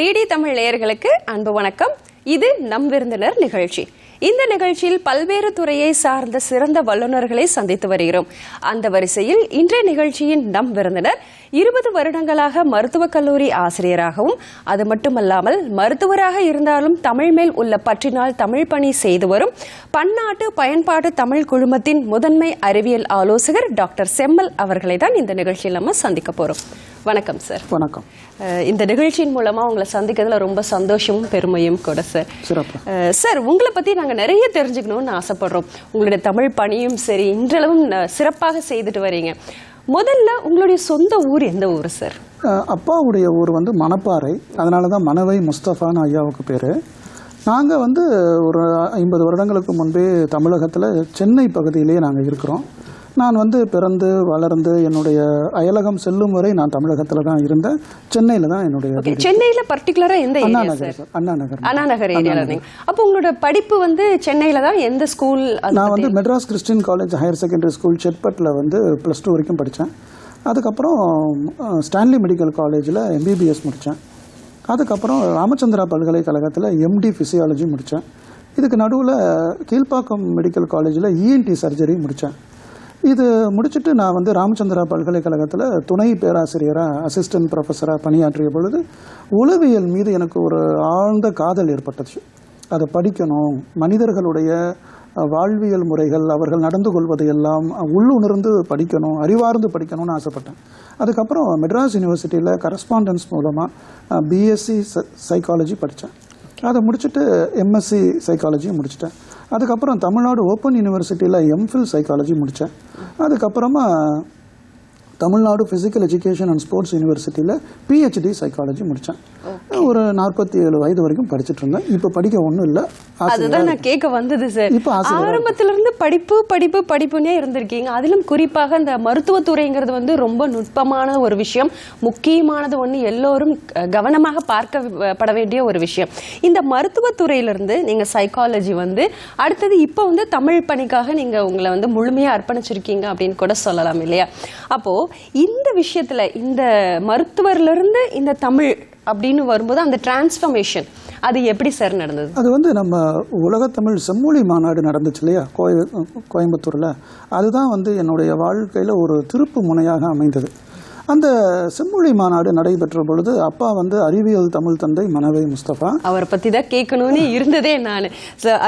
DD Tamil நேயர்களுக்கு அன்பு வணக்கம். இது நம் விருந்தினர் நிகழ்ச்சி. இந்த நிகழ்ச்சியில் பல்வேறு துறையை சார்ந்த சிறந்த வல்லுநர்களை சந்தித்து வருகிறோம். அந்த வரிசையில் இன்றைய நிகழ்ச்சியின் நம் விருந்தினர் இருபது வருடங்களாக மருத்துவக் கல்லூரி ஆசிரியராகவும் அது மட்டுமல்லாமல் மருத்துவராக இருந்தாலும் தமிழ் மேல் உள்ள பற்றினால் தமிழ் பணி செய்து வரும் பன்னாட்டு பயன்பாட்டு தமிழ் குழுமத்தின் முதன்மை அறிவியல் ஆலோசகர் டாக்டர் செம்மல் அவர்களை தான் இந்த நிகழ்ச்சியில் நம்ம சந்திக்க போறோம். வணக்கம் சார் வணக்கம். இந்த நிகழ்ச்சியின் மூலமா உங்களை சந்திக்கிறதுல ரொம்ப சந்தோஷமும் பெருமையும் கூட சார் சிறப்பு. சார் உங்களை பத்தி நாங்க நிறைய தெரிஞ்சுக்கணும்னு ஆசைப்படுறோம். உங்களுடைய தமிழ் பணியும் சரி இன்றளவும் சிறப்பாக செய்துட்டு வரீங்க. முதல்ல உங்களுடைய சொந்த ஊர் எந்த ஊர் சார் அப்பாவுடைய ஊர் வந்து மணப்பாறை. அதனால தான் மணவை முஸ்தபான்னு ஐயாவுக்கு பேர். நாங்கள் வந்து ஒரு ஐம்பது வருடங்களுக்கு முன்பே தமிழகத்தில் சென்னை பகுதியிலேயே நாங்கள் இருக்கிறோம். நான் வந்து பிறந்து வளர்ந்து என்னுடைய அயலகம் செல்லும் வரை நான் தமிழகத்தில் தான் இருந்தேன். சென்னையில் தான் என்னுடைய சென்னையில பர்டிகுலரா எந்த அண்ணா நகர் சார் அண்ணா நகர். அண்ணா நகர். இருந்தீங்க அப்போ உங்களோட படிப்பு வந்து சென்னையில தான் எந்த ஸ்கூல் நான் வந்து Madras Christian College Higher Secondary School செட்பட்டில் வந்து ப்ளஸ் டூ வரைக்கும் படித்தேன் அதுக்கப்புறம் ஸ்டான்லி மெடிக்கல் காலேஜில் எம்பிபிஎஸ் முடித்தேன் அதுக்கப்புறம் ராமச்சந்திரா பல்கலைக்கழகத்தில் எம்டி ஃபிசியாலஜி முடித்தேன் இதுக்கு நடுவில் கீழ்ப்பாக்கம் மெடிக்கல் காலேஜில் இஎன்டி சர்ஜரி முடித்தேன் இது முடிச்சுட்டு நான் வந்து ராமச்சந்திரா பல்கலைக்கழகத்தில் துணை பேராசிரியராக அசிஸ்டன்ட் ப்ரொஃபஸராக பணியாற்றிய பொழுது உளவியல் மீது எனக்கு ஒரு ஆழ்ந்த காதல் ஏற்பட்டுச்சு. அதை படிக்கணும். மனிதர்களுடைய வாழ்வியல் முறைகள் அவர்கள் நடந்து கொள்வது எல்லாம் உள்ளுணர்ந்து படிக்கணும் அறிவார்ந்து படிக்கணும்னு ஆசைப்பட்டேன். அதுக்கப்புறம் மெட்ராஸ் யூனிவர்சிட்டியில் கரஸ்பாண்டன்ஸ் மூலமாக பிஎஸ்சி சைக்காலஜி படித்தேன் அதை முடிச்சுட்டு எம்எஸ்சி சைக்காலஜியும் முடிச்சிட்டேன். அதுக்கப்புறம் தமிழ்நாடு ஓப்பன் யூனிவர்சிட்டியில் எம்ஃபில் சைக்காலஜி முடித்தேன் அதுக்கப்புறமா Tamil Nadu physical education and sports யூனிவர்சிட்டியில் பிஹெச்டி சைக்காலஜி முடித்தேன் ஒரு நாற்பத்தி ஏழு வயது வரைக்கும் படிச்சுட்டு இருந்தேன். இப்போ படிக்க ஒன்றும் இல்லை. அதுதான் நான் கேட்க வந்தது சார் இப்ப ஆசிரியரா ஆரம்பத்துல இருந்து படிப்பு படிப்பு படிப்புன்னே இருந்திருக்கீங்க. அதிலும் குறிப்பாக இந்த மருத்துவத்துறைங்கிறது வந்து ரொம்ப நுட்பமான ஒரு விஷயம். முக்கியமானது ஒண்ணு எல்லோரும் கவனமாக பார்க்கப்பட வேண்டிய ஒரு விஷயம். இந்த மருத்துவத்துறையிலிருந்து நீங்க சைக்காலஜி வந்து அடுத்தது இப்போ வந்து தமிழ் பணிக்காக நீங்க உங்களை வந்து முழுமையா அர்ப்பணிச்சிருக்கீங்க அப்படின்னு கூட சொல்லலாம் இல்லையா? அப்போ இந்த விஷயத்துல இந்த மருத்துவர்லேருந்து இந்த தமிழ் அப்படின்னு வரும்போது அந்த டிரான்ஸ்ஃபர்மேஷன் அது எப்படி சார் நடந்தது? அது வந்து நம்ம உலகத்தமிழ் செம்மொழி மாநாடு நடந்துச்சு இல்லையா? கோய கோயம்புத்தூரில். அதுதான் வந்து என்னுடைய வாழ்க்கையில் ஒரு திருப்பு முனையாக அமைந்தது. அந்த செம்மொழி மாநாடு நடைபெற்ற பொழுது அப்பா வந்து அறிவியல் தமிழ் தந்தை மனவை முஸ்தபா. அவரை பத்தி தான் கேட்கணும்னு இருந்ததே நான்.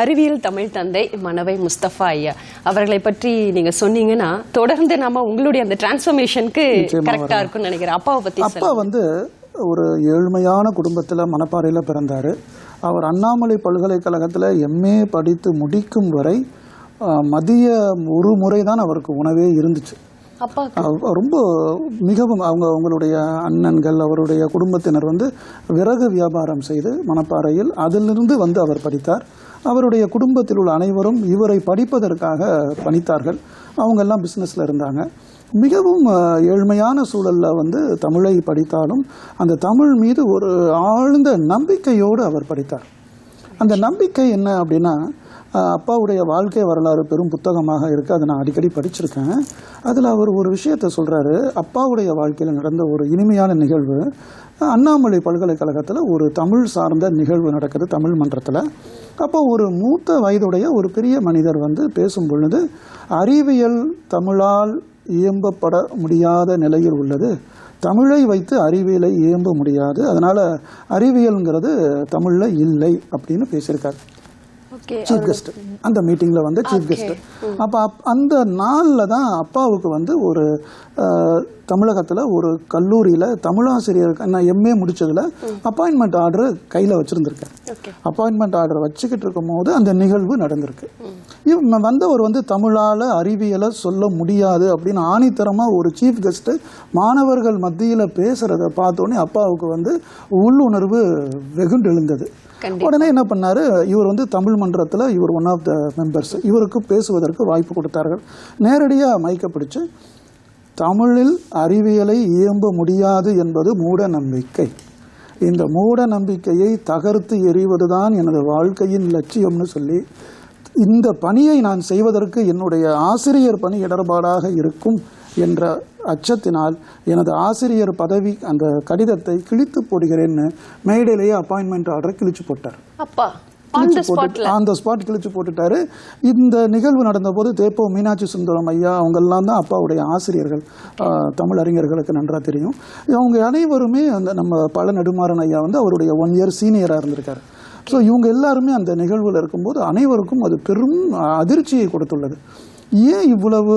அறிவியல் தமிழ் தந்தை மனவை முஸ்தபா ஐயா. அவர்களை பற்றி நீங்க சொன்னீங்கன்னா தொடர்ந்து நாம உங்களுடைய அந்த டிரான்ஸ்ஃபர்மேஷனுக்கு கரெக்டா இருக்கும்னு நினைக்கிறேன். அப்பாவை பத்தி அப்பா வந்து ஒரு ஏழ்மையான குடும்பத்தில் மணப்பாறையில் பிறந்தார். அவர் அண்ணாமலை பல்கலைக்கழகத்தில் எம்ஏ படித்து முடிக்கும் வரை மதிய ஒரு முறை தான் அவருக்கு உணவே இருந்துச்சு. அப்பா ரொம்ப மிகவும் அவங்க அவங்களுடைய அண்ணன்கள் அவருடைய குடும்பத்தினர் வந்து விறகு வியாபாரம் செய்து மணப்பாறையில் அதிலிருந்து வந்து அவர் படித்தார். அவருடைய குடும்பத்தில் உள்ள அனைவரும் இவரை படிப்பதற்காக பணித்தார்கள். அவங்க எல்லாம் பிஸ்னஸில் இருந்தாங்க. மிகவும் ஏழ்மையான சூழலில் வந்து தமிழை படித்தாலும் அந்த தமிழ் மீது ஒரு ஆழ்ந்த நம்பிக்கையோடு அவர் படித்தார். அந்த நம்பிக்கை என்ன அப்படின்னா அப்பாவுடைய வாழ்க்கை வரலாறு பெரும் புத்தகமாக இருக்குது அதை நான் அடிக்கடி படிச்சிருக்கேன். அதில் அவர் ஒரு விஷயத்தை சொல்கிறாரு அப்பாவுடைய வாழ்க்கையில் நடந்த ஒரு இனிமையான நிகழ்வு அண்ணாமலை பல்கலைக்கழகத்தில் ஒரு தமிழ் சார்ந்த நிகழ்வு நடக்குது தமிழ் மன்றத்தில். அப்போ ஒரு மூத்த வயதுடைய ஒரு பெரிய மனிதர் வந்து பேசும் பொழுது அறிவியல் தமிழால் இயம்பப்பட முடியாத நிலையில் உள்ளது. தமிழை வைத்து அறிவியலை இயம்ப முடியாது. அதனால் அறிவியல்ங்கிறது தமிழில் இல்லை அப்படின்னு பேசியிருக்காரு. சீஃப் கெஸ்ட் அந்த மீட்டிங்ல வந்து சீஃப் கெஸ்ட் அப்ப அப்- அந்த நாள்ல தான் அப்பாவுக்கு வந்து ஒரு தமிழகத்துல ஒரு கல்லூரியில தமிழாசிரியர் நான் எம்ஏ முடிச்சதுல அப்பாயின்மெண்ட் ஆர்டர் கையில வச்சிருந்திருக்கேன். அப்பாயின்மெண்ட் ஆர்டர் வச்சுக்கிட்டு இருக்கும் போது அந்த நிகழ்வு நடந்திருக்கு. இவ வந்தவர் வந்து தமிழால அறிவியலை சொல்ல முடியாது அப்படின்னு ஆணித்தரமா ஒரு சீஃப் கெஸ்ட் மாணவர்கள் மத்தியில பேசுறத பார்த்தோன்னே அப்பாவுக்கு வந்து உள்ளுணர்வு வெகுண்டு எழுந்தது கண்டிப்பா. உடனே என்ன பண்ணாரு? இவர் வந்து தமிழ் மன்றத்தில் இவர் ஒன் ஆஃப் த மெம்பர்ஸ் இவருக்கு பேசுவதற்கு வாய்ப்பு கொடுத்தார்கள். நேரடியாக மைக்க பிடிச்சு தமிழில் அறிவியலை இயம்ப முடியாது என்பது மூட நம்பிக்கை. இந்த மூட நம்பிக்கையை தகர்த்து எறிவதுதான் எனது வாழ்க்கையின் லட்சியம்னு சொல்லி இந்த பணியை நான் செய்வதற்கு என்னுடைய ஆசிரியர் பணி இடர்பாடாக இருக்கும் என்ற அச்சத்தினால் எனது ஆசிரியர் பதவி அந்த கடிதத்தை கிழித்து போடுகிறேன்னு மேடையிலேயே அப்பாயின்மெண்ட் ஆர்டரை கிழிச்சு போட்டார். அப்பா ஆன் த ஸ்பாட் கிழிச்சு போட்டுட்டாரு. இந்த நிகழ்வு நடந்தபோது தேப்போ மீனாட்சி சுந்தரம் ஐயா அவங்கெல்லாம் தான் அப்பாவுடைய ஆசிரியர்கள். தமிழ் அறிஞர்களுக்கு நன்றாக தெரியும். அவங்க அனைவருமே அந்த நம்ம பல நெடுமாறன் ஐயா வந்து அவருடைய ஒன் இயர் சீனியராக இருந்திருக்காரு. ஸோ இவங்க எல்லாருமே அந்த நிகழ்வில் இருக்கும்போது அனைவருக்கும் அது பெரும் அதிர்ச்சியை கொடுத்துள்ளது. ஏன் இவ்வளவு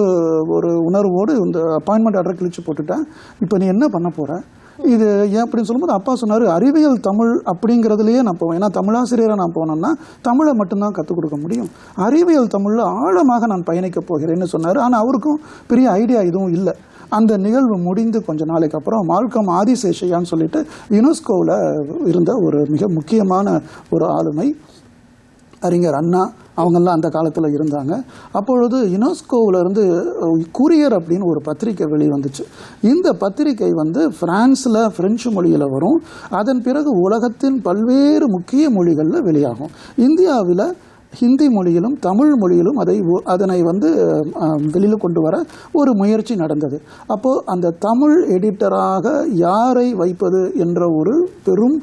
ஒரு உணர்வோடு இந்த அப்பாயின்மெண்ட் ஆர்டர் கிழிச்சு போட்டுட்டேன் இப்போ நீ என்ன பண்ண போகிற இது ஏன் அப்படின்னு சொல்லும்போது அப்பா சொன்னார் அறிவியல் தமிழ் அப்படிங்கிறதுலையே நான் போவேன். ஏன்னா தமிழாசிரியராக நான் போனேன்னா தமிழை மட்டும்தான் கற்றுக் கொடுக்க முடியும். அறிவியல் தமிழில் ஆழமாக நான் பயணிக்க போகிறேன்னு சொன்னார். ஆனால் அவருக்கும் பெரிய ஐடியா எதுவும் இல்லை. அந்த நிகழ்வு முடிந்து கொஞ்ச நாளைக்கு அப்புறம் மால்கம் ஆதிசேஷையான்னு சொல்லிட்டு யுனெஸ்கோவில் இருந்த ஒரு மிக முக்கியமான ஒரு ஆளுமை அறிஞர் அண்ணா அவங்கெல்லாம் அந்த காலத்தில் இருந்தாங்க. அப்பொழுது யுனெஸ்கோவிலேருந்து கூரியர் அப்படின்னு ஒரு பத்திரிக்கை வெளிவந்துச்சு இந்த பத்திரிக்கை வந்து பிரான்ஸில் ஃப்ரெஞ்சு மொழியில் வரும். அதன் பிறகு உலகத்தின் பல்வேறு முக்கிய மொழிகளில் வெளியாகும். இந்தியாவில் ஹிந்தி மொழியிலும் தமிழ் மொழியிலும் அதை ஒ- அதனை வந்து வெளியில் கொண்டு வர ஒரு முயற்சி நடந்தது. அப்போது அந்த தமிழ் எடிட்டராக யாரை வைப்பது என்ற ஒரு பெரும்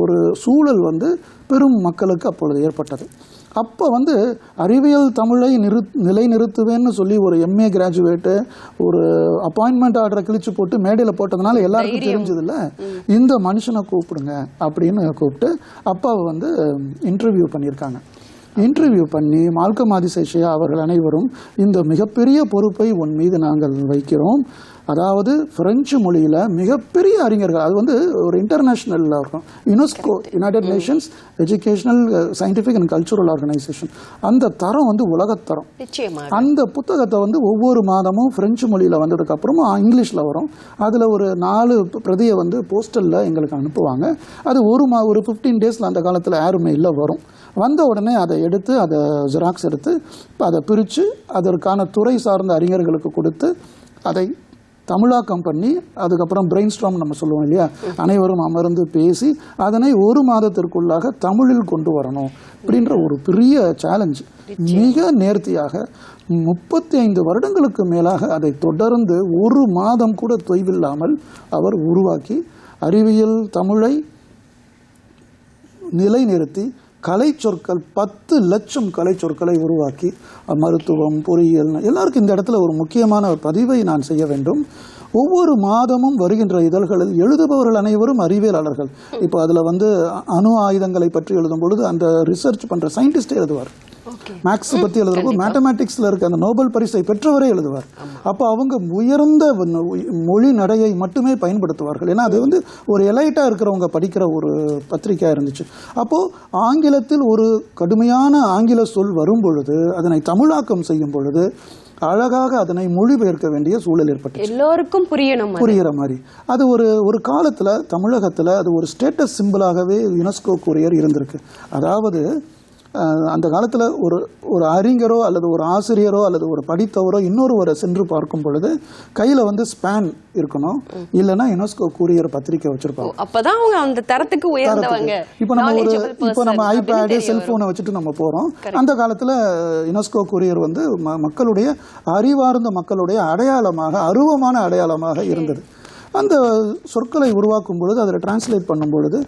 ஒரு சூழல் வந்து பெரும் மக்களுக்கு அப்பொழுது ஏற்பட்டது. அப்போ வந்து அறிவியல் தமிழை நிறு நிலைநிறுத்துவேன்னு சொல்லி ஒரு எம்ஏ கிராஜுவேட்டு ஒரு அப்பாயின்மெண்ட் ஆர்டரை கிழிச்சு போட்டு மேடையில் போட்டதுனால எல்லாருக்கும் தெரிஞ்சதில்ல இந்த மனுஷனை கூப்பிடுங்க அப்படின்னு கூப்பிட்டு அப்பாவை வந்து இன்டர்வியூ பண்ணியிருக்காங்க. இன்டர்வியூ பண்ணி மால்கம் ஆதிசேஷையா அவர்கள் அனைவரும் இந்த மிகப்பெரிய பொறுப்பை உன் மீது நாங்கள் வைக்கிறோம். அதாவது பிரெஞ்சு மொழியில் மிகப்பெரிய அறிஞர்கள் அது வந்து ஒரு இன்டர்நேஷ்னல் இருக்கும். UNESCO United Nations Educational Scientific and Cultural Organization அந்த தரம் வந்து உலகத்தரம் அந்த புத்தகத்தை வந்து ஒவ்வொரு மாதமும் பிரெஞ்சு மொழியில் வந்ததுக்கு அப்புறமா இங்கிலீஷில் வரும். அதில் ஒரு நாலு பிரதியை வந்து போஸ்டலில் எங்களுக்கு அனுப்புவாங்க. அது ஒரு மா ஒரு ஃபிஃப்டீன் டேஸில் அந்த காலத்தில் ஏர்மெயிலில் வரும். வந்த உடனே அதை எடுத்து அதை ஜெராக்ஸ் எடுத்து அதை பிரித்து அதற்கான துறை சார்ந்த அறிஞர்களுக்கு கொடுத்து அதை தமிழாக்கம் பண்ணி அதுக்கப்புறம் பிரெயின் ஸ்ட்ராம் நம்ம சொல்லுவோம் இல்லையா? அனைவரும் அமர்ந்து பேசி அதனை ஒரு மாதத்திற்குள்ளாக தமிழில் கொண்டு வரணும் அப்படின்ற ஒரு பெரிய சேலஞ்ச் மிக நேர்த்தியாக முப்பத்தி ஐந்து வருடங்களுக்கு மேலாக அதை தொடர்ந்து ஒரு மாதம் கூட தொய்வில்லாமல் அவர் உருவாக்கி அறிவியல் தமிழை நிலைநிறுத்தி கலை சொற்கள் பத்து லட்சம் கலை சொற்களை உருவாக்கி மருத்துவம் பொறியியல் எல்லாருக்கும் இந்த இடத்துல ஒரு முக்கியமான ஒரு பதிவை நான் செய்ய வேண்டும். ஒவ்வொரு மாதமும் வருகின்ற இதழ்களில் எழுதுபவர்கள் அனைவரும் அறிவியலாளர்கள். இப்போ அதில் வந்து அணு ஆயுதங்களை பற்றி எழுதும் பொழுது அந்த ரிசர்ச் பண்ணுற சயின்டிஸ்டே எழுதுவார். மேக்ஸ் பற்றி எழுதுறப்போ மேத்தமேட்டிக்ஸில் இருக்க அந்த நோபல் பரிசை பெற்றவரே எழுதுவார். அப்போ அவங்க உயர்ந்த மொழி நடையை மட்டுமே பயன்படுத்துவார்கள். ஏன்னா அது வந்து ஒரு எலைட்டாக இருக்கிறவங்க படிக்கிற ஒரு பத்திரிக்கையாக இருந்துச்சு. அப்போது ஆங்கிலத்தில் ஒரு கடுமையான ஆங்கில சொல் வரும் பொழுது அதனை தமிழாக்கம் செய்யும் பொழுது அழகாக அதனை மொழிபெயர்க்க வேண்டிய சூழல் ஏற்பட்டது எல்லோருக்கும் புரியணும். புரிகிற மாதிரி. அது ஒரு ஒரு காலத்தில் தமிழகத்தில் அது ஒரு ஸ்டேட்டஸ் சிம்பிளாகவே யுனெஸ்கோ கூறியர் இருந்திருக்கு. அதாவது அந்த காலத்தில் ஒரு ஒரு அறிஞரோ அல்லது ஒரு ஆசிரியரோ அல்லது ஒரு படித்தவரோ இன்னொருவரை சென்று பார்க்கும் பொழுது கையில் வந்து ஸ்பேன் இருக்கணும். இல்லைன்னா யுனெஸ்கோ கூறியர் பத்திரிக்கை வச்சிருப்பாங்க. அப்பதான் அவங்க அந்த தரத்துக்கு உயர்ந்தவங்க. இப்போ நம்ம ஒரு இப்போ நம்ம ஐபேடு. செல்போனை வச்சுட்டு நம்ம போறோம். அந்த காலத்துல யுனெஸ்கோ கூரியர் வந்து மக்களுடைய அறிவார்ந்த மக்களுடைய அடையாளமாக அருவமான அடையாளமாக இருந்தது. அந்த சொற்களை உருவாக்கும் பொழுது அதில் டிரான்ஸ்லேட் பண்ணும் பொழுது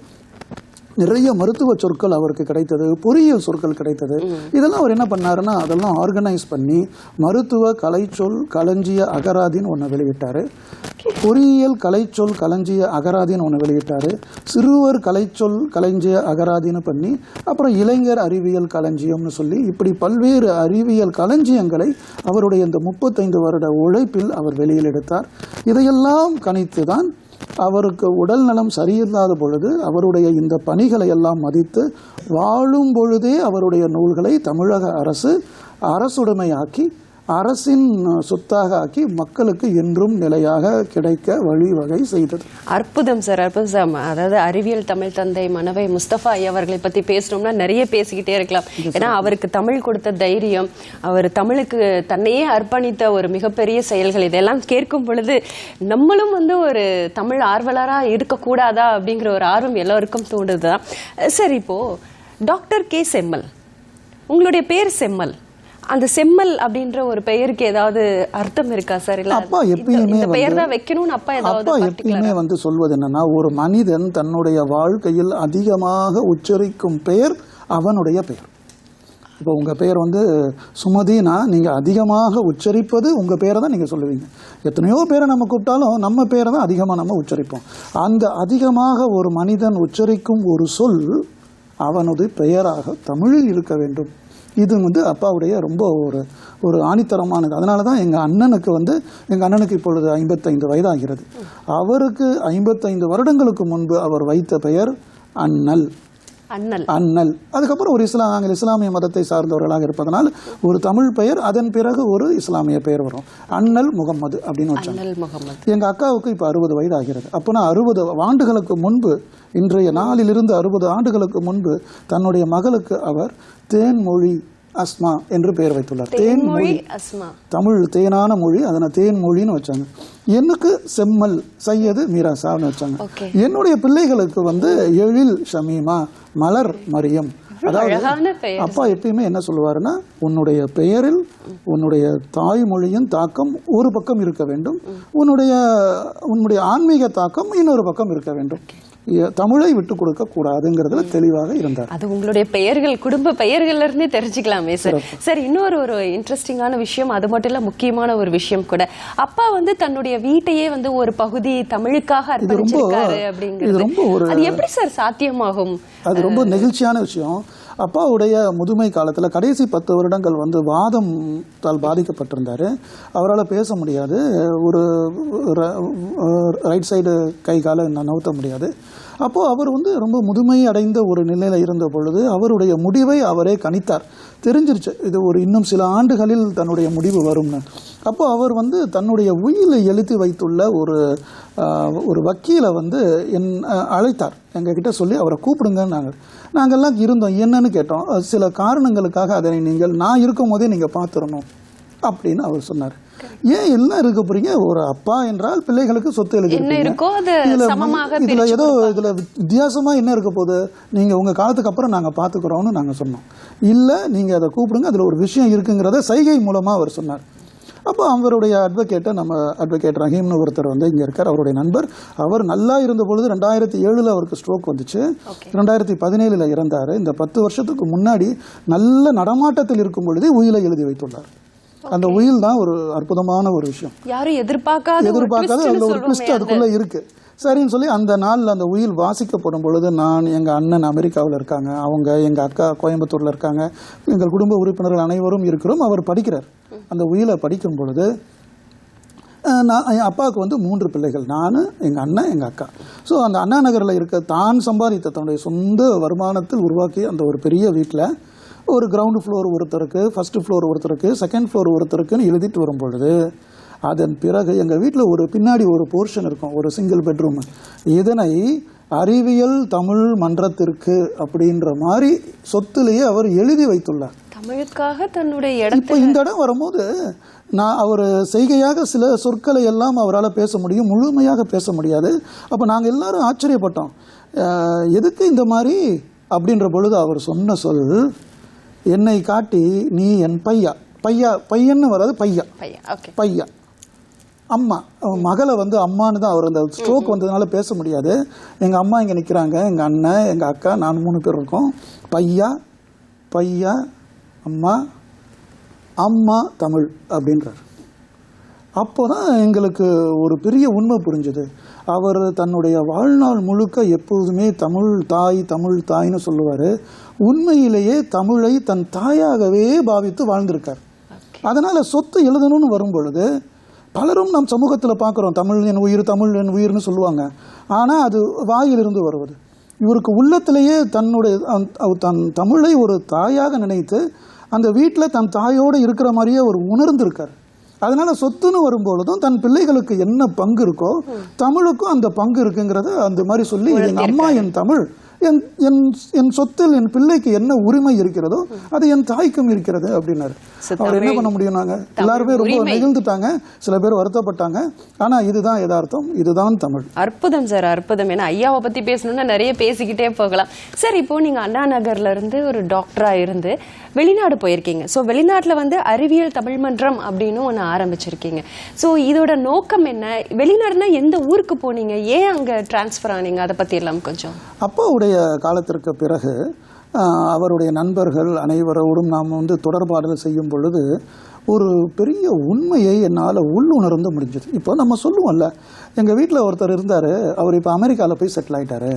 நிறைய மருத்துவ சொற்கள் அவருக்கு கிடைத்தது பொறியியல் சொற்கள் கிடைத்தது. இதெல்லாம் அவர் என்ன பண்ணாருன்னா அதெல்லாம் ஆர்கனைஸ் பண்ணி மருத்துவ கலைச்சொல் களஞ்சிய அகராதின்னு ஒன்று வெளியிட்டாரு. பொறியியல் கலைச்சொல் களஞ்சிய அகராதின்னு ஒன்று வெளியிட்டாரு. சிறுவர் கலைச்சொல் களஞ்சிய அகராதின்னு பண்ணி அப்புறம் இளைஞர் அறிவியல் களஞ்சியம்னு சொல்லி இப்படி பல்வேறு அறிவியல் களஞ்சியங்களை அவருடைய இந்த முப்பத்தைந்து வருட உழைப்பில் அவர் வெளியில் எடுத்தார். இதையெல்லாம் கணித்து தான் அவருக்கு உடல் நலம் சரியில்லாத பொழுது அவருடைய இந்த பணிகளை எல்லாம் மதித்து வாழும் பொழுதே அவருடைய நூல்களை தமிழக அரசு அரசுடைமையாக்கி அரசின் சொத்தாக ஆக்கி மக்களுக்கு என்றும் நிலையாக கிடைக்க வழிவகை செய்தது. அற்புதம் சார் அற்புதம். அதாவது அறிவியல் தமிழ் தந்தை மனவை முஸ்தபா ஐயா அவர்களை பத்தி பேசணும்னா நிறைய பேசிக்கிட்டே இருக்கலாம். ஏன்னா அவருக்கு தமிழ் கொடுத்த தைரியம் அவர் தமிழுக்கு தன்னையே அர்ப்பணித்த ஒரு மிகப்பெரிய செயல்கள் இதெல்லாம் கேட்கும் பொழுது நம்மளும் வந்து ஒரு தமிழ் ஆர்வலரா இருக்கக்கூடாதா அப்படிங்கிற ஒரு ஆர்வம் எல்லோருக்கும் தோணுதுதான் சரி இப்போ டாக்டர் கே செம்மல். உங்களுடைய பேர் செம்மல். அந்த செம்மல் அப்படின்ற ஒரு பெயருக்கு ஏதாவது அர்த்தம் இருக்கா சார்? இல்ல அப்பா எப்பயுமே இந்த பெயர் தான் வைக்கணும்னு அப்பா ஏதாவது அப்பா எப்பயுமே வந்து சொல்வது என்னன்னா ஒரு மனிதன் தன்னுடைய வாழ்க்கையில் அதிகமாக உச்சரிக்கும் பெயர் அவனுடைய பெயர். இப்போ உங்கள் பெயர் வந்து சுமதினா நீங்கள் அதிகமாக உச்சரிப்பது உங்கள் பேரை தான் நீங்கள் சொல்லுவீங்க. எத்தனையோ பேரை நம்ம கூப்பிட்டாலும் நம்ம பேரை தான் அதிகமாக நம்ம உச்சரிப்போம். அந்த அதிகமாக ஒரு மனிதன் உச்சரிக்கும் ஒரு சொல் அவனது பெயராக தமிழில் இருக்க வேண்டும். இது வந்து அப்பாவுடைய ரொம்ப ஒரு ஒரு ஆணித்தரமானது. அதனால தான் எங்கள் அண்ணனுக்கு வந்து எங்கள் அண்ணனுக்கு இப்பொழுது ஐம்பத்தைந்து வயதாகிறது. அவருக்கு ஐம்பத்தைந்து வருடங்களுக்கு முன்பு அவர் வைத்த பெயர் அண்ணல். அண்ணல். அண்ணல். அதுக்கப்புறம் ஒரு இஸ்லாம் நாங்கள் இஸ்லாமிய மதத்தை சார்ந்தவர்களாக இருப்பதனால் ஒரு தமிழ் பெயர் அதன் பிறகு ஒரு இஸ்லாமிய பெயர் வரும். அண்ணல் முகம்மது அப்படின்னு வச்சாங்க எங்கள் அக்காவுக்கு இப்போ அறுபது வயது ஆகிறது அப்போனா அறுபது ஆண்டுகளுக்கு முன்பு இன்றைய நாளிலிருந்து அறுபது ஆண்டுகளுக்கு முன்பு தன்னுடைய மகளுக்கு அவர் தேன்மொழி அஸ்மா என்று பெயர் வைத்துள்ளார். தேன்மொழி அஸ்மா. தமிழ் தேனான மொழி அதனை தேன் மொழின்னு வச்சாங்க. எனக்கு செம்மல் சையது மீராசான்னு வச்சாங்க. என்னுடைய பிள்ளைகளுக்கு வந்து எழில் ஷமீமா மலர் மரியம். அதாவது அப்பா எப்பயுமே என்ன சொல்லுவாருன்னா உன்னுடைய பெயரில் உன்னுடைய தாய்மொழியின் தாக்கம் ஒரு பக்கம் இருக்க வேண்டும். உன்னுடைய உன்னுடைய ஆன்மீக தாக்கம் இன்னொரு பக்கம் இருக்க வேண்டும். தமிழை விட்டு கொடுக்க கூடாதுங்கிறதுல தெளிவாக இருந்தார். அது உங்களுடைய பெயர்கள் குடும்ப பெயர்கள்ல இருந்தே தெரிஞ்சுக்கலாமே சார் சார் இன்னொரு ஒரு இன்ட்ரெஸ்டிங்கான விஷயம் அது மட்டும் இல்ல முக்கியமான ஒரு விஷயம் கூட. அப்பா வந்து தன்னுடைய வீட்டையே வந்து ஒரு பகுதி தமிழுக்காக அர்ப்பணிச்சிருக்காரு அப்படிங்கிறது. ரொம்ப அது எப்படி சார் சாத்தியமாகும்? அது ரொம்ப நெகிழ்ச்சியான விஷயம். அப்பாவுடைய முதுமை காலத்தில் கடைசி பத்து வருடங்கள் வந்து வாதத்தால் பாதிக்கப்பட்டிருந்தார். அவரால் பேச முடியாது. ஒரு ரைட் சைடு கை காலை நான் நவுத்த முடியாது. அப்போது அவர் வந்து ரொம்ப முதுமை அடைந்த ஒரு நிலையில் இருந்த பொழுது அவருடைய முடிவை அவரே கணித்தார். தெரிஞ்சிருச்சு இது ஒரு இன்னும் சில ஆண்டுகளில் தன்னுடைய முடிவு வரும்னு. அப்போ அவர் வந்து தன்னுடைய உயிரை எழுதி வைத்துள்ள ஒரு ஒரு வக்கீலை வந்து என் அழைத்தார். எங்ககிட்ட சொல்லி அவரை கூப்பிடுங்கன்னு நாங்கள் நாங்கள்லாம் இருந்தோம். என்னன்னு கேட்டோம். சில காரணங்களுக்காக அதனை நீங்கள் நான் இருக்கும் போதே நீங்கள் பார்த்துடணும் அப்படின்னு அவர் சொன்னார். ஏன் எல்லாம் இருக்க போறீங்க? ஒரு அப்பா என்றால் பிள்ளைகளுக்கு சொத்து எழுதி என்ன இருக்கோ அது இதுல சமமாக இதுல ஏதோ இதுல வித்தியாசமா என்ன இருக்க போகுது? நீங்க உங்க காலத்துக்கு அப்புறம் நாங்க பாத்துக்கிறோம்னு நாங்க சொன்னோம். இல்ல நீங்க அதை கூப்பிடுங்க. அதுல ஒரு விஷயம் இருக்குங்கிறத சைகை மூலமா அவர் சொன்னார். அப்போ அவருடைய அட்வொகேட்டை நம்ம அட்வொகேட் ரஹீம்னு ஒருத்தர் வந்து இங்கே இருக்கார். அவருடைய நண்பர். அவர் நல்லா இருந்த பொழுது ரெண்டாயிரத்தி ஏழில் அவருக்கு ஸ்ட்ரோக் வந்துச்சு. ரெண்டாயிரத்தி பதினேழில் இறந்தார். இந்த பத்து வருஷத்துக்கு முன்னாடி நல்ல நடமாட்டத்தில் இருக்கும் பொழுதே உயிலை எழுதி வைத்துள்ளார். அந்த உயில் தான் ஒரு அற்புதமான ஒரு விஷயம். யாரும் எதிர்பார்க்காத எதிர்பார்க்காத அதுல ஒரு ட்விஸ்ட் அதுக்குள்ள இருக்கு. சரின்னு சொல்லி அந்த நாளில் அந்த உயில் வாசிக்கப்படும் பொழுது நான் எங்கள் அண்ணன் அமெரிக்காவில் இருக்காங்க. அவங்க எங்கள் அக்கா கோயம்புத்தூரில் இருக்காங்க. எங்கள் குடும்ப உறுப்பினர்கள் அனைவரும் இருக்கிறோம். அவர் படிக்கிறார். அந்த உயிலை படிக்கும் பொழுது நான் என் அப்பாவுக்கு வந்து மூன்று பிள்ளைகள். நான் எங்கள் அண்ணன் எங்கள் அக்கா. ஸோ அந்த அண்ணா நகரில் இருக்க தான் சம்பாதித்த தன்னுடைய சொந்த வருமானத்தில் உருவாக்கி அந்த ஒரு பெரிய வீட்டில் ஒரு கிரவுண்ட் ஃப்ளோர் ஒருத்தருக்கு ஃபஸ்ட்டு ஃப்ளோர் ஒருத்தருக்கு செகண்ட் ஃப்ளோர் ஒருத்தருக்குன்னு எழுதிட்டு வரும் பொழுது அதன் பிறகு எங்கள் வீட்டில் ஒரு பின்னாடி ஒரு போர்ஷன் இருக்கும் ஒரு சிங்கிள் பெட்ரூம் இதனை அறிவியல் தமிழ் மன்றத்திற்கு அப்படின்ற மாதிரி சொத்துலேயே அவர் எழுதி வைத்துள்ளார். தமிழுக்காக தன்னுடைய இப்போ இந்த இடம் வரும்போது நான் அவர் செய்கையாக சில சொற்களை எல்லாம் அவரால் பேச முடியும் முழுமையாக பேச முடியாது. அப்போ நாங்கள் எல்லாரும் ஆச்சரியப்பட்டோம். எதுக்கு இந்த மாதிரி? அப்படின்ற பொழுது அவர் சொன்ன சொல் என்னை காட்டி நீ என் பையா? பையா பையன்னு வராது பையா. பையா. அம்மா அவன் மகளை வந்து அம்மான்னு தான் அவர் அந்த ஸ்ட்ரோக் வந்ததுனால பேச முடியாது. எங்கள் அம்மா இங்கே நிற்கிறாங்க எங்கள் அண்ணன் எங்கள் அக்கா நான் மூணு பேர் இருக்கோம். பையா பையா அம்மா அம்மா தமிழ் அப்படின்றார். அப்போ தான் எங்களுக்கு ஒரு பெரிய உண்மை புரிஞ்சுது. அவர் தன்னுடைய வாழ்நாள் முழுக்க எப்போதுமே தமிழ் தாய் தமிழ் தாய்னு சொல்லுவார். உண்மையிலேயே தமிழை தன் தாயாகவே பாவித்து வாழ்ந்திருக்கார். அதனால் சொத்து எழுதணும்னு வரும் பொழுது பலரும் நம் சமூகத்தில் பார்க்குறோம் தமிழ் என் உயிர் தமிழ் என் உயிர்னு சொல்லுவாங்க. ஆனால் அது வாயிலிருந்து வருவது. இவருக்கு உள்ளத்திலேயே தன்னுடைய தன் தமிழை ஒரு தாயாக நினைத்து அந்த வீட்டில் தன் தாயோடு இருக்கிற மாதிரியே அவர் உணர்ந்திருக்கார். அதனால சொத்துன்னு வரும்பொழுதும் தன் பிள்ளைகளுக்கு என்ன பங்கு இருக்கோ தமிழுக்கும் அந்த பங்கு இருக்குங்கிறத அந்த மாதிரி சொல்லி எங்க அம்மா என் தமிழ் என் என் என் சொத்தில் என் பிள்ளைக்கு என்ன உரிமை இருக்கிறதோ அது என் தாய்க்கும் இருக்கிறது அப்படின்னாரு. அவர் என்ன பண்ண முடியும் நாங்க? எல்லாருமே ரொம்ப. நெகிழ்ந்துட்டாங்க. சில பேர் வருத்தப்பட்டாங்க. ஆனா இதுதான் யதார்த்தம் இதுதான் தமிழ். அற்புதம் சார் அற்புதம். ஏன்னா ஐயாவை பத்தி பேசணும்னா நிறைய பேசிக்கிட்டே போகலாம். சார் இப்போ நீங்க அண்ணா நகர்ல இருந்து ஒரு டாக்டரா இருந்து வெளிநாடு போயிருக்கீங்க. ஸோ வெளிநாட்டுல வந்து அறிவியல் தமிழ் மன்றம் அப்படின்னு ஒன்று ஆரம்பிச்சிருக்கீங்க. ஸோ இதோட நோக்கம் என்ன? வெளிநாடுனா எந்த ஊருக்கு போனீங்க? ஏன் அங்க டிரான்ஸ்ஃபர் ஆனீங்க? அதை பத்தி எல்லாம் கொஞ்சம். அப்பாவுடைய காலத்திற்கு பிறகு அவருடைய நண்பர்கள் அனைவரோடும் நாம் வந்து தொடர்பாடல் செய்யும் பொழுது ஒரு பெரிய உண்மையை என்னால் உள்ளுணர்ந்து முடிஞ்சது. இப்போ நம்ம சொல்லுவோம்ல எங்கள் வீட்டில் ஒருத்தர் இருந்தார் அவர் இப்போ அமெரிக்காவில் போய் செட்டில் ஆகிட்டாரு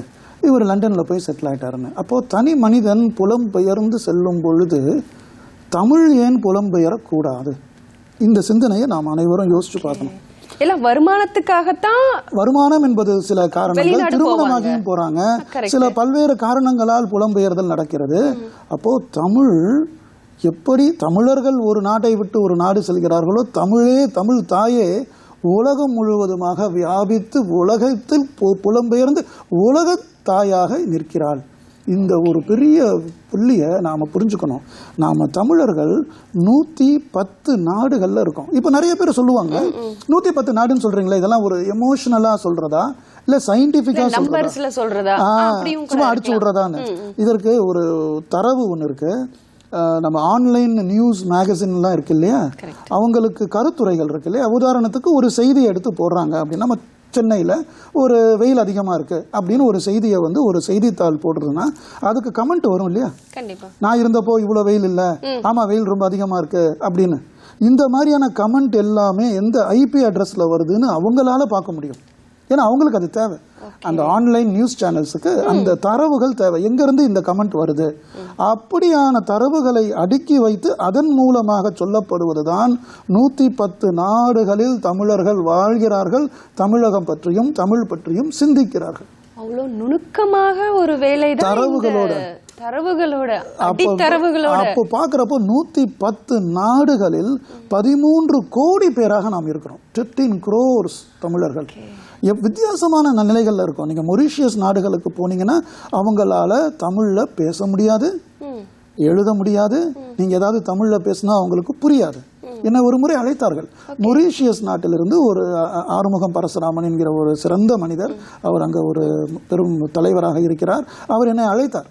இவர் லண்டனில் போய் செட்டில் ஆகிட்டாருன்னு அப்போது தனி மனிதன் புலம்பெயர்ந்து செல்லும் பொழுது தமிழ் ஏன் புலம்பெயரக்கூடாது இந்த சிந்தனையை நாம் அனைவரும் யோசிச்சு பார்க்கணும். எல்லாம் வருமானத்துக்காகத்தான் வருமானம் என்பது சில காரணங்கள். திருமணமாகியும் போறாங்க. சில பல்வேறு காரணங்களால் புலம்பெயர்தல் நடக்கிறது. அப்போ தமிழ் எப்படி தமிழர்கள் ஒரு நாட்டை விட்டு ஒரு நாடு செல்கிறார்களோ தமிழே தமிழ் தாயே உலகம் முழுவதுமாக வியாபித்து உலகத்தில் புலம்பெயர்ந்து உலக தாயாக நிற்கிறாள். இந்த ஒரு பெரிய புள்ளியை நாம் புரிஞ்சுக்கணும். நாம் தமிழர்கள் நூற்றி பத்து நாடுகளில் இருக்கோம். இப்போ நிறைய பேர் சொல்லுவாங்க நூற்றி பத்து நாடுன்னு சொல்கிறீங்களா இதெல்லாம் ஒரு எமோஷனலாக சொல்கிறதா இல்லை நம்பர்ஸ்ல சொல்றதா? சும்மா அடிச்சு விடுறதான்னு. இதற்கு ஒரு தரவு ஒன்று இருக்கு. நம்ம ஆன்லைன் நியூஸ் மேகசின்லாம் இருக்கு இல்லையா? அவங்களுக்கு கருத்துரைகள் இருக்கு இல்லையா? உதாரணத்துக்கு ஒரு செய்தியை எடுத்து போடுறாங்க அப்படின்னா நம்ம சென்னையில் ஒரு வெயில் அதிகமாக இருக்குது அப்படின்னு ஒரு செய்தியை வந்து ஒரு செய்தித்தாள் போடுறதுன்னா அதுக்கு கமெண்ட் வரும் இல்லையா? கண்டிப்பா. நான் இருந்தப்போ இவ்வளோ வெயில் இல்லை. ஆமாம் வெயில் ரொம்ப அதிகமாக இருக்கு அப்படின்னு. இந்த மாதிரியான கமெண்ட் எல்லாமே எந்த ஐபி அட்ரஸில் வருதுன்னு அவங்களால பார்க்க முடியும். ஏன்னா அவங்களுக்கு அது தேவை. அந்த ஆன்லைன் நியூஸ் சேனல்ஸுக்கு அந்த தரவுகள் தேவை. எங்கேருந்து இந்த கமெண்ட் வருது? அப்படியான தரவுகளை அடுக்கி வைத்து அதன் மூலமாக சொல்லப்படுவதுதான் நூற்றி பத்து நாடுகளில் தமிழர்கள் வாழ்கிறார்கள் தமிழகம் பற்றியும் தமிழ் பற்றியும் சிந்திக்கிறார்கள். அவ்வளோ நுணுக்கமாக ஒரு வேலை தரவுகளோட. தரவுகளோட அப்போ பார்க்குறப்போ நூற்றி பத்து நாடுகளில் பதிமூன்று கோடி பேராக நாம் இருக்கிறோம். ஃபிஃப்டீன் crores தமிழர்கள். வித்தியாசமான நிலைகளில் இருக்கோம். நீங்கள் மொரீஷியஸ் நாடுகளுக்கு போனீங்கன்னா அவங்களால தமிழில் பேச முடியாது. எழுத முடியாது நீங்க ஏதாவது தமிழ்ல பேசினா அவங்களுக்கு புரியாது. என்னை ஒரு முறை அழைத்தார்கள். மொரீஷியஸ் நாட்டிலிருந்து ஒரு ஆறுமுகம் பரசுராமன் என்கிற ஒரு சிறந்த மனிதர் அவர் அங்க ஒரு பெரும் தலைவராக இருக்கிறார். அவர் என்னை அழைத்தார்.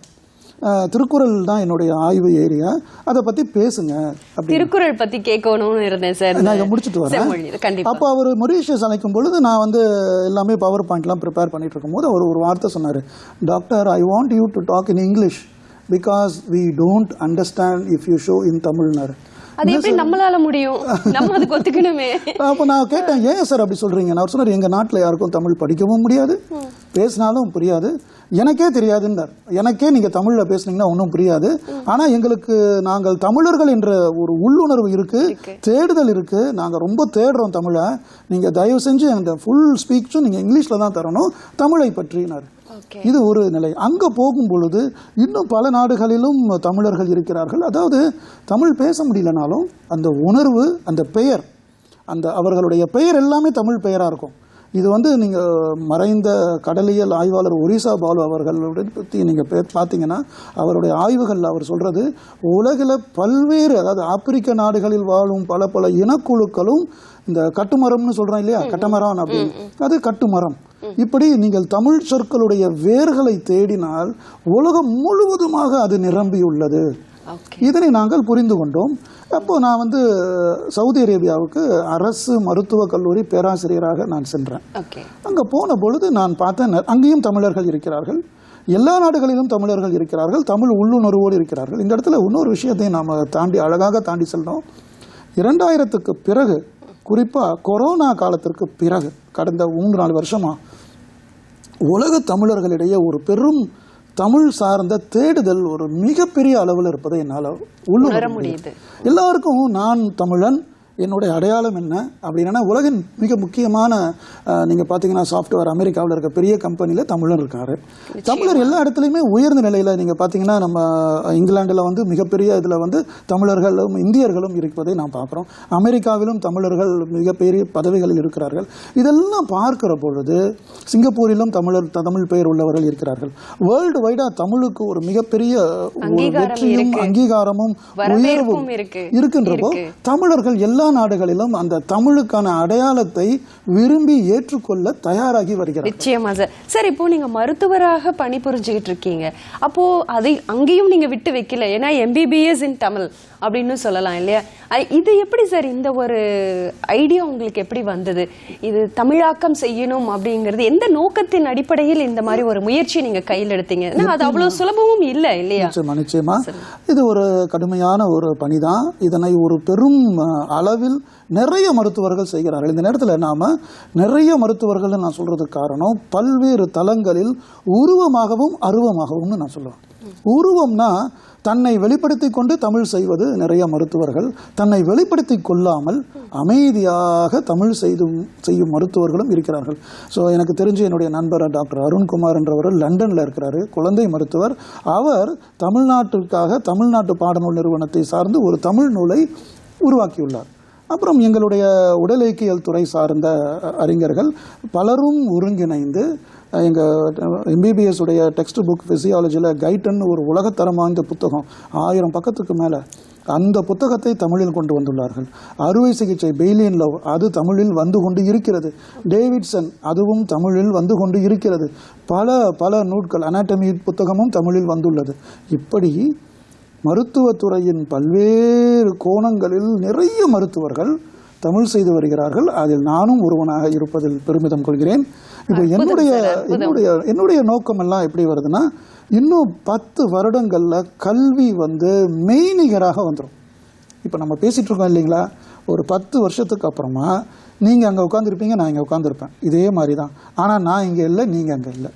திருக்குறள் தான் என்னுடைய ஆய்வு ஏரியா. அதை பத்தி பேசுங்க அப்படி திருக்குறள் பத்தி கேட்கணும்னு இருந்தேன் சார். நான் இதை முடிச்சுட்டு வரேன். அப்போ அவர் மொரீஷியஸ் அழைக்கும் பொழுது நான் வந்து எல்லாமே பவர் பாயிண்ட்லாம் ப்ரிப்பேர் பண்ணிட்டு இருக்கும்போது அவர் ஒரு வார்த்தை சொன்னார். Doctor I want you to talk in English because we don't understand if you show in தமிழ்னாரு அது எப்படி நம்மளால முடியும்? நம்ம அதுக்கு ஒத்துக்கணுமே. அப்போ நான் கேட்டேன் ஏன் சார் அப்படி சொல்றீங்க? நான் சொன்னார் எங்கள் நாட்டில் யாருக்கும் தமிழ் படிக்கவும் முடியாது. பேசினாலும் புரியாது. எனக்கே தெரியாதுன்னார் எனக்கே நீங்கள் தமிழில் பேசுனீங்கன்னா ஒன்றும் புரியாது. ஆனால் எங்களுக்கு நாங்கள் தமிழர்கள் என்ற ஒரு உள்ளுணர்வு இருக்கு. தேடுதல் இருக்கு. நாங்கள் ரொம்ப தேடுறோம் தமிழை. நீங்கள் தயவு செஞ்சு அந்த ஃபுல் ஸ்பீச்சும் நீங்கள் இங்கிலீஷில் தான் தரணும். தமிழை பற்றினார் இது ஒரு நிலை. அங்கே போகும் பொழுது இன்னும் பல நாடுகளிலும் தமிழர்கள் இருக்கிறார்கள். அதாவது தமிழ் பேச முடியலனாலும் அந்த உணர்வு அந்த பெயர் அந்த அவர்களுடைய பெயர் எல்லாமே தமிழ் பெயராக இருக்கும். இது வந்து நீங்கள் மறைந்த கடலியல் ஆய்வாளர் ஒரிசா பாலு அவர்களுடைய பற்றி நீங்கள் பார்த்தீங்கன்னா அவருடைய ஆய்வுகளில் அவர் சொல்கிறது உலகில் பல்வேறு அதாவது ஆப்பிரிக்க நாடுகளில் வாழும் பல பல இனக்குழுக்களும் இந்த கட்டுமரம்னு சொல்கிறோம் இல்லையா? கட்டமரம் அப்படின்னு. அது கட்டுமரம். இப்படி நீங்கள் தமிழ் சொற்களுடைய வேர்களை தேடினால் உலகம் முழுவதுமாக அது நிரம்பியுள்ளது. இதனை நாங்கள் புரிந்து கொண்டோம். அப்போ நான் வந்து சவுதி அரேபியாவுக்கு அரசு மருத்துவக் கல்லூரி பேராசிரியராக நான் சென்றேன். அங்கே போன பொழுது நான் பார்த்தேன் அங்கேயும் தமிழர்கள் இருக்கிறார்கள். எல்லா நாடுகளிலும் தமிழர்கள் இருக்கிறார்கள். தமிழ் உள்ளுணர்வோடு இருக்கிறார்கள். இந்த இடத்துல இன்னொரு விஷயத்தை நாம் தாண்டி அழகாக தாண்டி செல்றோம். இரண்டாயிரத்துக்கு பிறகு குறிப்பாக கொரோனா காலத்திற்கு பிறகு கடந்த மூன்று நாலு வருஷமா உலக தமிழர்களிடையே ஒரு பெரும் தமிழ் சார்ந்த தேடுதல் ஒரு மிகப்பெரிய அளவில் இருப்பதை என்னால் உள்ளுணர முடியுது. எல்லாருக்கும் நான் தமிழன் என்னுடைய அடையாளம் என்ன அப்படின்னா உலகின் மிக முக்கியமான அஹ், நீங்க பார்த்தீங்கன்னா சாஃப்ட்வேர் அமெரிக்காவில் இருக்க பெரிய கம்பெனியில் தமிழர் இருக்காரு தமிழர் எல்லா இடத்துலையுமே உயர்ந்த நிலையில் நீங்க பார்த்தீங்கன்னா நம்ம இங்கிலாந்தில் வந்து மிகப்பெரிய இதில் வந்து தமிழர்களும் இந்தியர்களும் இருப்பதை நாம் பார்க்குறோம் அமெரிக்காவிலும் தமிழர்கள் மிகப்பெரிய பதவிகளில் இருக்கிறார்கள் இதெல்லாம் பார்க்கிற பொழுது சிங்கப்பூரிலும் தமிழர் தமிழ் பெயர் உள்ளவர்கள் இருக்கிறார்கள் வேர்ல்டு வைடா தமிழுக்கு ஒரு மிகப்பெரிய வெற்றியும். அங்கீகாரமும் உயர்வும் இருக்கு. இருக்கின்றப்போ இருக்கு. தமிழர்கள் எல்லா நாடுகளிலும் அந்த தமிழுக்கான அடையாளத்தை விரும்பி ஏற்றுக்கொள்ள தயாராகி வருகிறார் நிச்சயமா சார். சார் இப்போ நீங்க மருத்துவராக பணிபுரிஞ்சுக்கிட்டு இருக்கீங்க. அப்போ அதை அங்கேயும் நீங்க விட்டு வைக்கல. ஏன்னா எம்பிபிஎஸ் இன் தமிழ் அப்படின்னு சொல்லலாம் இல்லையா? இது எப்படி சார் இந்த ஒரு ஐடியா உங்களுக்கு எப்படி வந்தது? இது தமிழாக்கம் செய்யணும் அப்படிங்கிறது எந்த நோக்கத்தின் அடிப்படையில் இந்த மாதிரி ஒரு முயற்சி நீங்க கையில் எடுத்தீங்க? அது அவ்வளவு சுலபமும் இல்ல இல்லையா? நிச்சயமா நிச்சயமா. இது ஒரு கடுமையான ஒரு பணிதான். இதனை ஒரு பெரும் அஹ், அளவில் நிறைய மருத்துவர்கள் செய்கிறார்கள். இந்த நேரத்தில் நாம் நிறைய மருத்துவர்கள் நான் சொல்கிறதுக்கு காரணம் பல்வேறு தளங்களில் உருவமாகவும் அருவமாகவும்னு நான் சொல்லுவேன் உருவம்னா தன்னை வெளிப்படுத்தி கொண்டு தமிழ் செய்வது நிறைய மருத்துவர்கள் தன்னை வெளிப்படுத்தி கொள்ளாமல் அமைதியாக தமிழ் செய்தும் செய்யும் மருத்துவர்களும் இருக்கிறார்கள். ஸோ எனக்கு தெரிஞ்சு என்னுடைய நண்பர் டாக்டர் அருண்குமார் என்றவர் லண்டனில் இருக்கிறாரு. குழந்தை மருத்துவர். அவர் தமிழ்நாட்டிற்காக தமிழ்நாட்டு பாடநூல் நிறுவனத்தை சார்ந்து ஒரு தமிழ் நூலை உருவாக்கியுள்ளார். அப்புறம் எங்களுடைய உடல் இயக்கியல் துறை சார்ந்த அறிஞர்கள் பலரும் ஒருங்கிணைந்து எங்கள் எம்பிபிஎஸ் உடைய டெக்ஸ்ட் புக் ஃபிசியாலஜியில் கைட்டன் ஒரு உலகத்தரம் வாய்ந்த புத்தகம் ஆயிரம் பக்கத்துக்கு மேலே. அந்த புத்தகத்தை தமிழில் கொண்டு வந்துள்ளார்கள். அறுவை சிகிச்சை பெய்லியன் லவ் அது தமிழில் வந்து கொண்டு இருக்கிறது. டேவிட்சன் அதுவும் தமிழில் வந்து கொண்டு இருக்கிறது. பல பல நூட்கள் அனாட்டமி புத்தகமும் தமிழில் வந்துள்ளது. இப்படி மருத்துவத்துறையின் பல்வேறு கோணங்களில் நிறைய மருத்துவர்கள் தமிழ் செய்து வருகிறார்கள். அதில் நானும் ஒருவனாக இருப்பதில் பெருமிதம் கொள்கிறேன். இப்போ என்னுடைய என்னுடைய என்னுடைய நோக்கம் எல்லாம் எப்படி வருதுன்னா இன்னும் பத்து வருடங்கள்ல கல்வி வந்து மெய்நிகராக வந்துடும் இப்போ நம்ம பேசிட்டு இருக்கோம் இல்லைங்களா? ஒரு பத்து வருஷத்துக்கு அப்புறமா நீங்க அங்க உட்காந்துருப்பீங்க நான் இங்க உட்காந்துருப்பேன் இதே மாதிரி தான் ஆனா நான் இங்க இல்லை நீங்க அங்க இல்லை.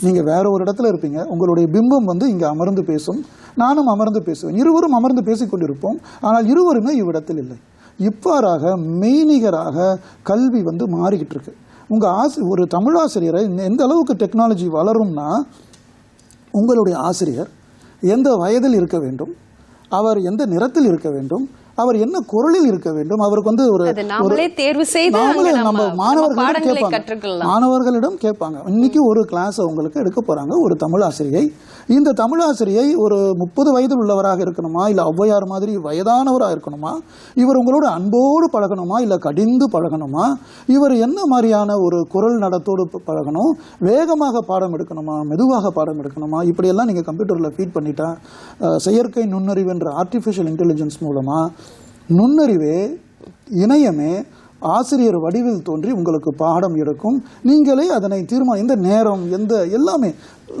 நீங்க வேற ஒரு இடத்துல இருப்பீங்க. உங்களுடைய பிம்பம் வந்து இங்க அமர்ந்து பேசும். நானும் அமர்ந்து பேசுவேன். இருவரும் அமர்ந்து பேசிக் கொண்டிருப்போம். ஆனால் இருவருமே இவ்விடத்தில் இல்லை. இவ்வாறாக மெய்நிகராக கல்வி வந்து மாறிக்கிட்டு இருக்கு. உங்கள் ஆசி ஒரு தமிழாசிரியரை எந்த அளவுக்கு டெக்னாலஜி வளரும்னா உங்களுடைய ஆசிரியர் எந்த வயதில் இருக்க வேண்டும் அவர் எந்த நிறத்தில் இருக்க வேண்டும் அவர் என்ன குரலில் இருக்க வேண்டும்? அவருக்கு வந்து ஒரு நாமளே தேர்வு செய்து நம்ம மாணவர்களிடம் கேட்பாங்க. மாணவர்களிடம் கேட்பாங்க. இன்னைக்கு ஒரு கிளாஸ் உங்களுக்கு எடுக்க போறாங்க ஒரு தமிழ் ஆசிரியை. இந்த தமிழ் ஆசிரியை ஒரு முப்பது வயதில் உள்ளவராக இருக்கணுமா? இல்ல ஔவையார் மாதிரி வயதானவராக இருக்கணுமா? இவர் உங்களோட அன்போடு பழகணுமா? இல்ல கடிந்து பழகணுமா? இவர் என்ன மாதிரியான ஒரு குரல் நடத்தோடு பழகணும்? வேகமாக பாடம் எடுக்கணுமா? மெதுவாக பாடம் எடுக்கணுமா? இப்படியெல்லாம் நீங்க கம்ப்யூட்டர்ல ஃபீட் பண்ணிட்டா செயற்கை நுண்ணறிவு என்ற ஆர்டிஃபிஷியல் இன்டெலிஜென்ஸ் மூலமா நுண்ணறிவே இணையமே ஆசிரியர் வடிவில் தோன்றி உங்களுக்கு பாடம் எடுக்கும் நீங்களே அதனை தீர்மானம் எந்த நேரம் எந்த எல்லாமே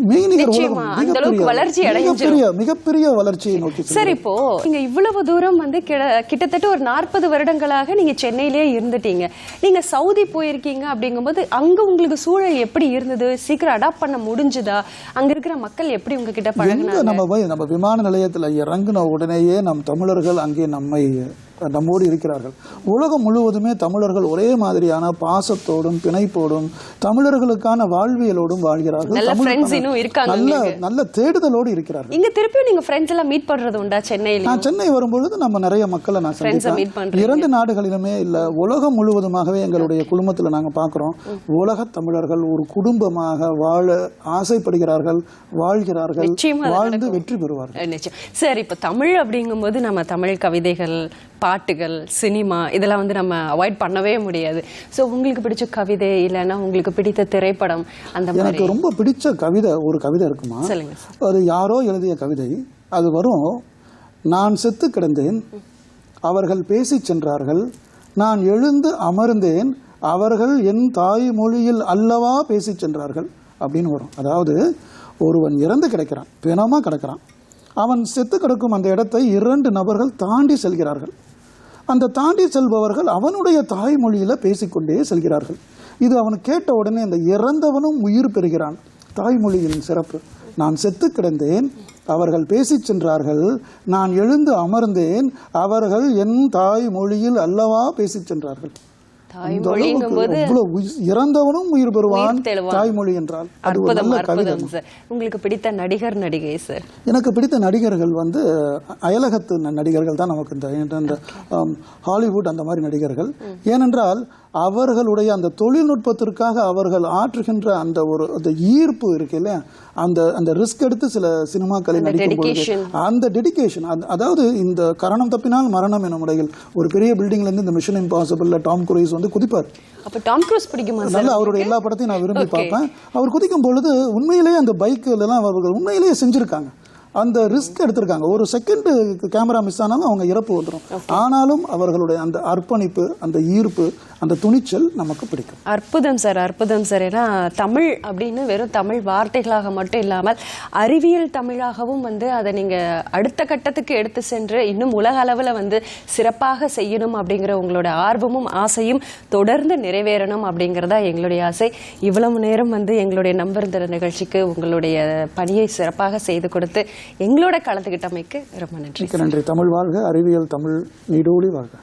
மெய்நிகர் மிகப்பெரிய. மிகப்பெரிய வளர்ச்சியை நோக்கி. சார் இப்போ நீங்க இவ்வளவு தூரம் வந்து கிட- கிட்டத்தட்ட ஒரு நாற்பது வருடங்களாக நீங்க சென்னையிலேயே இருந்துட்டீங்க. நீங்க சவுதி போயிருக்கீங்க அப்படிங்கும்போது அங்க உங்களுக்கு சூழல் எப்படி இருந்தது? சீக்கிரம் அடாப்ட் பண்ண முடிஞ்சுதா? அங்க இருக்கிற மக்கள் எப்படி உங்ககிட்ட பழகினாங்க? நம்ம போய் நம்ம விமான நிலையத்துல இறங்கின உடனேயே நம் தமிழர்கள் அங்கே நம்மை நம்மோடு இருக்கிறார்கள். உலகம் முழுவதுமே தமிழர்கள் ஒரே மாதிரியான பாசத்தோடும் பிணைப்போடும் தமிழர்களுக்கான வாழ்வியலோடும் வாழ்கிறார்கள். நல்ல நல்ல தேடுதலோடு இருக்கிறார்கள். இங்க திருப்பியும் நீங்க ஃப்ரெண்ட்ஸ் எல்லாம் மீட் பண்றது உண்டா சென்னையில நான் சென்னை வரும்பொழுது நம்ம நிறைய மக்களை நான் சந்திப்பேன். இரண்டு நாடுகளிலுமே இல்ல உலகம் முழுவதுமாகவே எங்களுடைய குழுமத்துல நாங்க பார்க்கிறோம் உலக தமிழர்கள் ஒரு குடும்பமாக வாழ ஆசைப்படுகிறார்கள் வாழ்கிறார்கள் வாழ்ந்து வெற்றி பெறுவார்கள். சார் இப்போ தமிழ் அப்படிங்கும்போது நம்ம தமிழ் கவிதைகள் பாட்டுகள் சினிமா இதெல்லாம் வந்து நம்ம அவாய்ட் பண்ணவே முடியாது. ஸோ உங்களுக்கு பிடிச்ச கவிதை இல்லைன்னா உங்களுக்கு பிடித்த திரைப்படம் அந்த எனக்கு ரொம்ப பிடிச்ச கவிதை ஒரு கவிதை இருக்குமா? சொல்லுங்க. அது யாரோ எழுதிய கவிதை. அது வரும் நான் செத்து கிடந்தேன் அவர்கள் பேசிச் சென்றார்கள். நான் எழுந்து அமர்ந்தேன் அவர்கள் என் தாய்மொழியில் அல்லவா பேசிச் சென்றார்கள். அப்படின்னு வரும். அதாவது ஒருவன் இறந்து கிடக்கிறான் பிணமா கிடக்கிறான். அவன் செத்து கிடக்கும் அந்த இடத்தை இரண்டு நபர்கள் தாண்டி செல்கிறார்கள். அந்த தாண்டி செல்பவர்கள் அவனுடைய தாய்மொழியில் பேசிக்கொண்டே செல்கிறார்கள். இது அவன் கேட்ட உடனே அந்த இறந்தவனும் உயிர் பெறுகிறான். தாய்மொழியின் சிறப்பு. நான் செத்து கிடந்தேன் அவர்கள் பேசிச் சென்றார்கள் நான் எழுந்து அமர்ந்தேன் அவர்கள் என் தாய் மொழியில் அல்லவா பேசிச் சென்றார்கள். இறந்தவனும் உயிர் பெறுவான். தாய்மொழி என்றால் உங்களுக்கு பிடித்த நடிகர் நடிகை சார் எனக்கு பிடித்த நடிகர்கள் வந்து அயலகத்து நடிகர்கள் தான் நமக்கு இந்த ஆம், ஹாலிவுட் அந்த மாதிரி நடிகர்கள். ஏனென்றால் அவர்களுடைய அந்த தொழில்நுட்பத்திற்காக அவர்கள் ஆற்றுகின்ற அந்த ஒரு அந்த ஈர்ப்பு இருக்கு இல்லையா? அந்த அந்த ரிஸ்க் எடுத்து சில சினிமாக்களை அந்த நடிக்கும் பொழுது. அந்த டெடிகேஷன் அதாவது இந்த கரணம் தப்பினால் மரணம் எனும் உடையில் ஒரு பெரிய பில்டிங்ல இருந்து இந்த மிஷன் இம்பாசிபிள்ல டாம் குரூஸ் வந்து குதிப்பார். அப்ப டாம் க்ரூஸ் பிடிக்குமா நல்ல அவருடைய எல்லா படத்தையும் நான் விரும்பி. பார்ப்பேன். அவர் குதிக்கும் பொழுது உண்மையிலேயே அந்த பைக்கில் எல்லாம் அவர்கள் உண்மையிலேயே செஞ்சிருக்காங்க. அந்த ரிஸ்க் எடுத்திருக்காங்க. ஒரு செகண்ட் கேமரா மிஸ் ஆனாலும் அவங்க இறப்பு வந்துடும் ஆனாலும் அவர்களுடைய அந்த அர்ப்பணிப்பு அந்த ஈர்ப்பு அந்த துணிச்சல் நமக்கு பிடிக்கும். அற்புதம் சார் அற்புதம் சார். ஏன்னா தமிழ் அப்படின்னு வெறும் தமிழ் வார்த்தைகளாக மட்டும் இல்லாமல் அறிவியல் தமிழாகவும் வந்து அதை நீங்க அடுத்த கட்டத்துக்கு எடுத்து சென்று இன்னும் உலக அளவில் வந்து சிறப்பாக செய்யணும் அப்படிங்கிற உங்களோட ஆர்வமும் ஆசையும் தொடர்ந்து நிறைவேறணும் அப்படிங்கிறதா எங்களுடைய ஆசை. இவ்வளவு நேரம் வந்து எங்களுடைய நம்பருந்திர நிகழ்ச்சிக்கு உங்களுடைய பணியை சிறப்பாக செய்து கொடுத்து எங்களோட கலந்துகிட்டமைக்கு ரொம்ப நன்றி நன்றி. தமிழ் வாழ்க அறிவியல் தமிழ் நீடூழி வாழ்க.